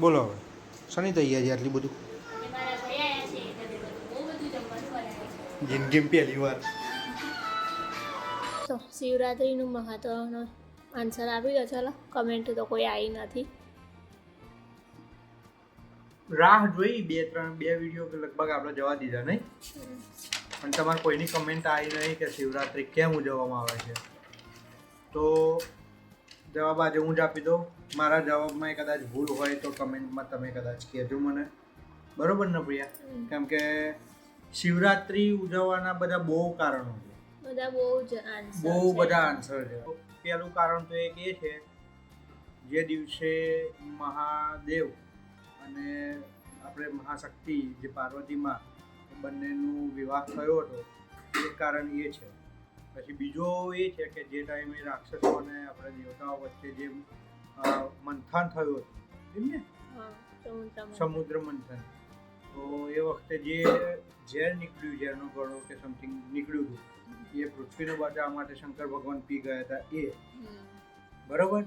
બોલો હવે. શની તૈયારી આટલી બધું અને મારા ભાઈ આયા છે એટલે બધું. બહુ બધું જમવાનું બનાવે છે જિંદગી પહેલી વાર. તો શિવરાત્રિનું મહત્વનો આન્સર આપી દો. ચાલો કમેન્ટ તો કોઈ આવી નથી. રાહ જોઈ બે ત્રણ બે વીડિયો લગભગ આપણે જવા દીધા નહીં? પણ તમારે કોઈની કમેન્ટ આવી નહીં કે શિવરાત્રિ કેમ ઉજવવામાં આવે છે? તો જવાબ આજે હું જ આપી દઉં. મારા જવાબમાં કદાચ ભૂલ હોય તો કમેન્ટમાં તમે કદાચ કહેજો મને. બરોબર ને પ્રિયા? કેમ કે શિવરાત્રિ ઉજવવાના બધા બહુ કારણો છે. બધા બહુ જ આન્સર બહુ બધા આન્સર છે. પહેલું કારણ તો એક એ છે જે દિવસે મહાદેવ અને આપણે મહાશક્તિ જે પાર્વતીમાં બંનેનું વિવાહ થયો હતો એ કારણ એ છે. પછી બીજો એ છે કે જે ટાઈમે રાક્ષસો અને આપણે દેવતાઓ વચ્ચે જે મંથન થયું હતું ને? સમુદ્ર મંથન તો એ વખતે જે ઝેર નીકળ્યું ઝેરનો ગળો કે સમથિંગ નીકળ્યું હતું એ પૃથ્વીને બચાવવા માટે શંકર ભગવાન પી ગયા હતા એ. બરોબર?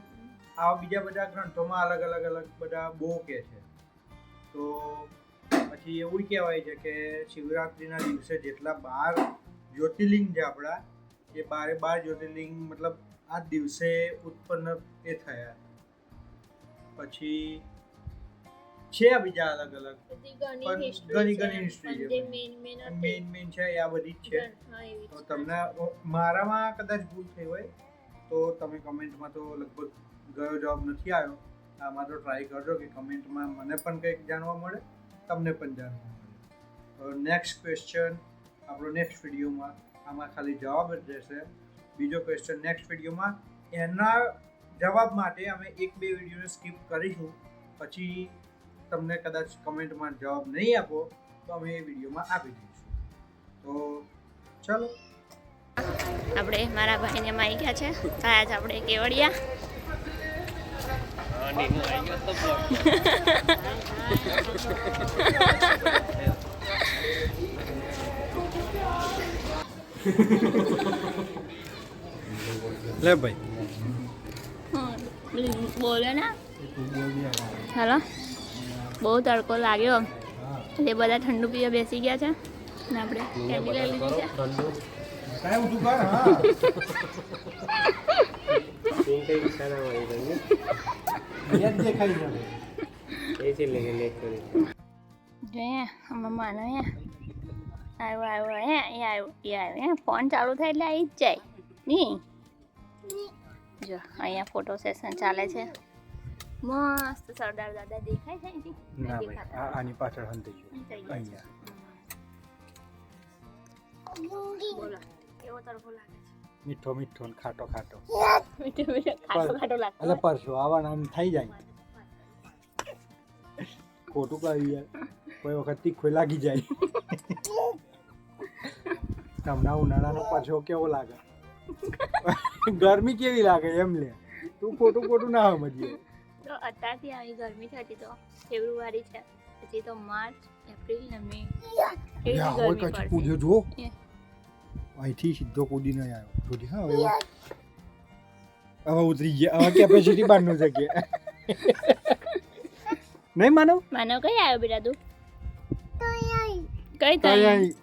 આ બીજા બધા ગ્રંથોમાં અલગ અલગ અલગ બધા બહુ કે છે. તો પછી એવું કહેવાય છે કે શિવરાત્રિના દિવસે જેટલા બાર જ્યોતિર્લિંગ છે આપણા એ બારે બાર જ્યોતિર્લિંગ મતલબ આ દિવસે ઉત્પન્ન એ થયા. પછી છે આ બીજા અલગ અલગ. ઘણી ઘણી પણ છે મેઇન છે આ બધી જ છે. તો તમને મારામાં કદાચ ભૂલ થઈ હોય તો તમે કમેન્ટમાં તો લગભગ ગયો જવાબ નથી આવ્યો. આમાં તો ટ્રાય કરજો કે કમેન્ટમાં મને પણ કંઈક જાણવા મળે તમને પણ જાણવા મળે. નેક્સ્ટ ક્વેશ્ચન આપણો નેક્સ્ટ વિડીયોમાં આમાં ખાલી જવાબ જ રહેશે. બીજો ક્વેશ્ચન નેક્સ્ટ વિડીયોમાં. એના જવાબ માટે અમે એક બે વિડીયોને સ્કીપ કરીશું. પછી તમને કદાચ કમેન્ટમાં જવાબ નહીં આપો તો અમે એ વિડીયોમાં આપી દઈશું. તો ચલો. આપણે મારા ભાઈને માઈ ગયા છે. આયા છે આપણે કેવડિયા. લે ભાઈ. બોલે ને. ચાલો બહુ તડકો લાગ્યો. એટલે બધા ઠંડુ પીવા બેસી ગયા છે. ને આપણે કેન્ડી લઈ લીધી છે? જોઈએ આમાં માનો હે આવ્યો આવ્યો હે એ આવ્યો એ આવ્યો હે ફોન ચાલુ થાય એટલે આવી જ જાય નહીં? જો અહીંયા ફોટો સેશન ચાલે છે. મસ્ત સરદાર દાદા દેખાય છે અહીંથી? આની પાછળ ગયું. અહીંયા. લાગે મીઠો મીઠો ને ખાટો ખાટો. મીઠો મીઠો ખાટો ખાટો લાગે એટલે પરસો આવા નામ થઈ જાય. ખોટું કહ્યું યાર. કોઈ વખત તીખો લાગી જાય. તમને ઉનાળાનો પાછો કેવો લાગે? ગરમી કેવી લાગે એમ લે. તું ખોટું ખોટું ના સમજીએ. તો અત્યારથી આવી ગરમી થતી તો ફેબ્રુઆરી છે. પછી તો માર્ચ એપ્રિલ ને મે. કેવી ગરમી પડશે. કૂદ્યો જો અહીંથી સીધો કૂદીને આવ્યો. જોડી હા હવે. હવે ઉતરી ગયા. હવે કેપેસિટી બારનું છે કે. નહીં માનવ? માનવ કઈ આવ્યો બેટા તું કઈ કઈ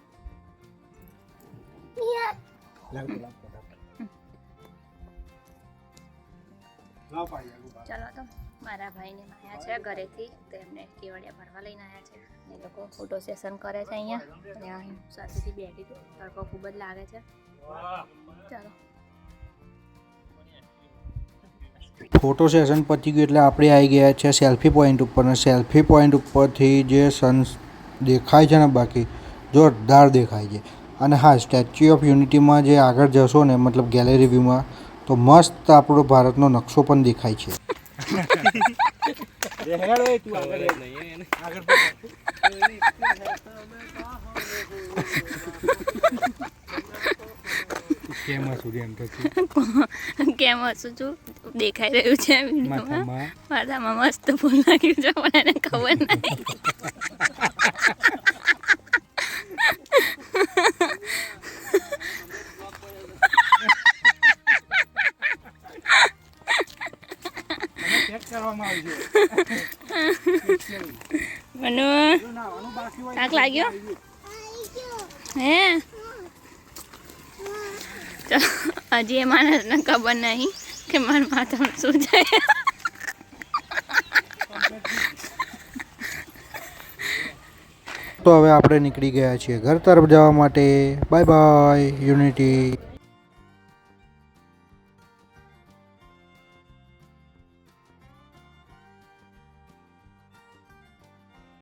તઈ અહીં. લાવ તો, લાવ તો, લાવ તો. લાવ પાડી આગળ બાર. ચાલો તો મારા ભાઈને આવ્યા છે ઘરેથી તો એમને કેવડિયા ભરવા લઈને આવ્યા છે એ લોકો ફોટો સેશન કરે છે અહીંયા અને અહીં સાથેથી બેઠી તો તડકો ખૂબ જ લાગે છે ચાલો ફોટો સેશન પતી ગયું એટલે આપણે આવી ગયા છે સેલ્ફી પોઈન્ટ ઉપર અને સેલ્ફી પોઈન્ટ ઉપરથી જે સન દેખાય છે ને બાકી જોરદાર દેખાય છે. અને હા સ્ટેચ્યુ ઓફ યુનિટીમાં જે આગળ જશો ને મતલબ ગેલેરી વ્યૂમાં તો મસ્ત આપણો ભારતનો નકશો પણ દેખાય છે. કેમ હસું છું? દેખાઈ રહ્યું છે વિડીયોમાં માથામાં? માથામાં મસ્ત ફૂલ લાગ્યું છે પણ એને ખબર નહીં. સેટ મનુ થાક લાગ્યો? હે? હજી એ માણસને ખબર નહીં કે મારા માથામાં શું છે. તો હવે આપણે નીકળી ગયા છીએ ઘર તરફ જવા માટે. Bye bye unity.